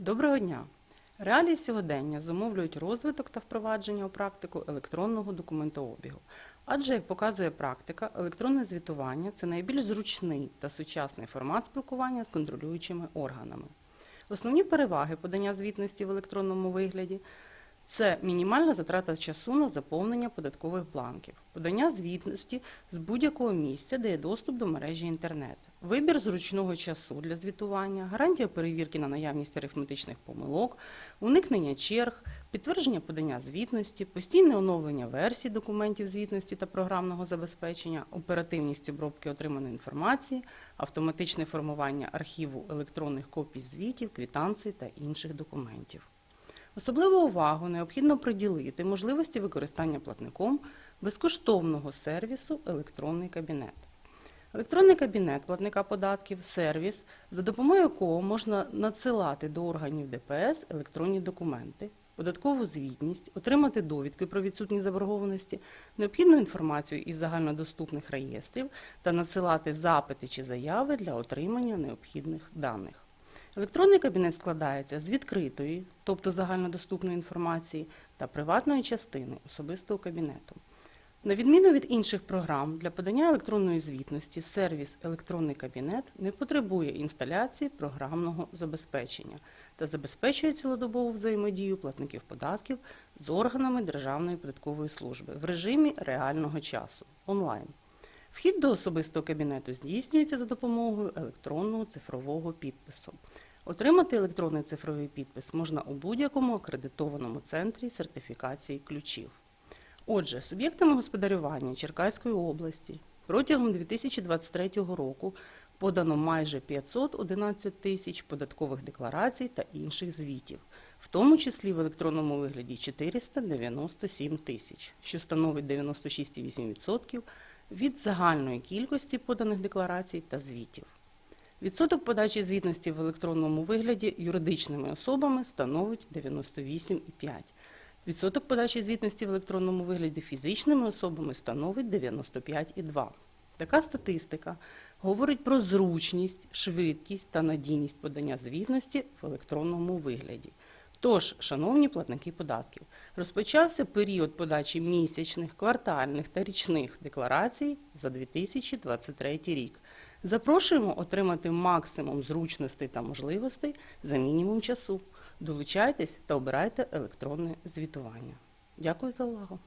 Доброго дня! Реалії сьогодення зумовлюють розвиток та впровадження у практику електронного документообігу. Адже, як показує практика, електронне звітування це найбільш зручний та сучасний формат спілкування з контролюючими органами. Основні переваги подання звітності в електронному вигляді це мінімальна затрата часу на заповнення податкових бланків, подання звітності з будь-якого місця, де є доступ до мережі інтернет, вибір зручного часу для звітування, гарантія перевірки на наявність арифметичних помилок, уникнення черг, підтвердження подання звітності, постійне оновлення версій документів звітності та програмного забезпечення, оперативність обробки отриманої інформації, автоматичне формування архіву електронних копій звітів, квітанцій та інших документів. Особливу увагу необхідно приділити можливості використання платником безкоштовного сервісу Електронний кабінет. Електронний кабінет платника податків сервіс, за допомогою якого можна надсилати до органів ДПС електронні документи, податкову звітність, отримати довідки про відсутність заборгованості, необхідну інформацію із загальнодоступних реєстрів та надсилати запити чи заяви для отримання необхідних даних. Електронний кабінет складається з відкритої, тобто загальнодоступної інформації, та приватної частини особистого кабінету. На відміну від інших програм, для подання електронної звітності сервіс Електронний кабінет не потребує інсталяції програмного забезпечення та забезпечує цілодобову взаємодію платників податків з органами Державної податкової служби в режимі реального часу онлайн. Вхід до особистого кабінету здійснюється за допомогою електронного цифрового підпису. Отримати електронний цифровий підпис можна у будь-якому акредитованому центрі сертифікації ключів. Отже, суб'єктами господарювання Черкаської області протягом 2023 року подано майже 511 тисяч податкових декларацій та інших звітів, в тому числі в електронному вигляді 497 тисяч, що становить 96,8% від загальної кількості поданих декларацій та звітів. Відсоток подачі звітності в електронному вигляді юридичними особами становить 98,5%. Відсоток подачі звітності в електронному вигляді фізичними особами становить 95,2%. Така статистика говорить про зручність, швидкість та надійність подання звітності в електронному вигляді. Тож, шановні платники податків, розпочався період подачі місячних, квартальних та річних декларацій за 2023 рік. Запрошуємо отримати максимум зручностей та можливостей за мінімум часу. Долучайтесь та обирайте електронне звітування. Дякую за увагу!